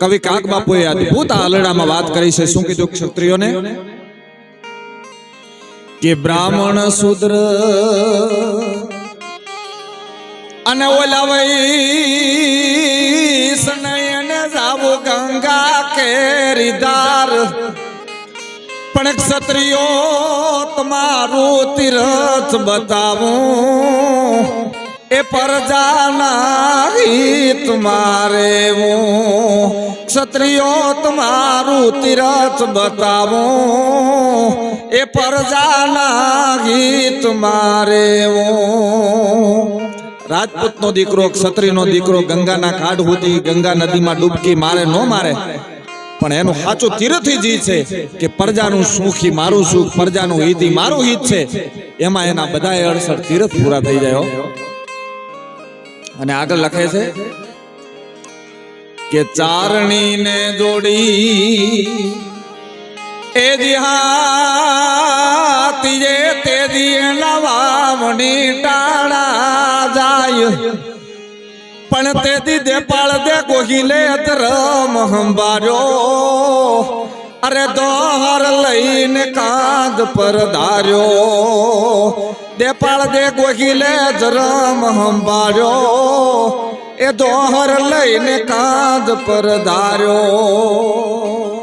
કવિ કાક બાપુએ અદ્ભુત આલડામાં વાત કરી છે. શું કીધું ક્ષત્રિયોને? કે બ્રાહ્મણ શુદ્ર અને ઓલા વૈષ્ણયને જાવો ગંગા કેરીદાર. પણ ક્ષત્રિયો, તમારું તીરથ બતાવું. એ પરજાના ગીત મારે હું. ક્ષત્રિયો તમારું તીરથ બતાવું. એ પરજાના ગીત મારે હું. રાજપૂતનો દીકરો, ક્ષત્રિયનો દીકરો, ગંગાના કાઢ સુધી, ગંગા નદીમાં ડૂબકી મારે, ન મારે. પણ એનું સાચું તીરથી જી છે કે પ્રજાનું સુખી મારું સુખ, પ્રજાનું હિત મારું હિત છે. એમાં એના બધા અડસઠ તીરથ પૂરા થઈ જાય. અને આગળ લખે છે કે ચારણીને જોડી એ દિહાતી જે તે દિયે નવામણી ટાળા જાય. પણ તે દીધે પાળ દે ગોહિલે ધરમ હંબાર્યો અરે દોહર લઈને કાંધ પર ધાર્યો. દે પાળ દે ગોહિલે ધરમ હંબાર્યો એ દોહર લઈને કાંધ પર ધાર્યો.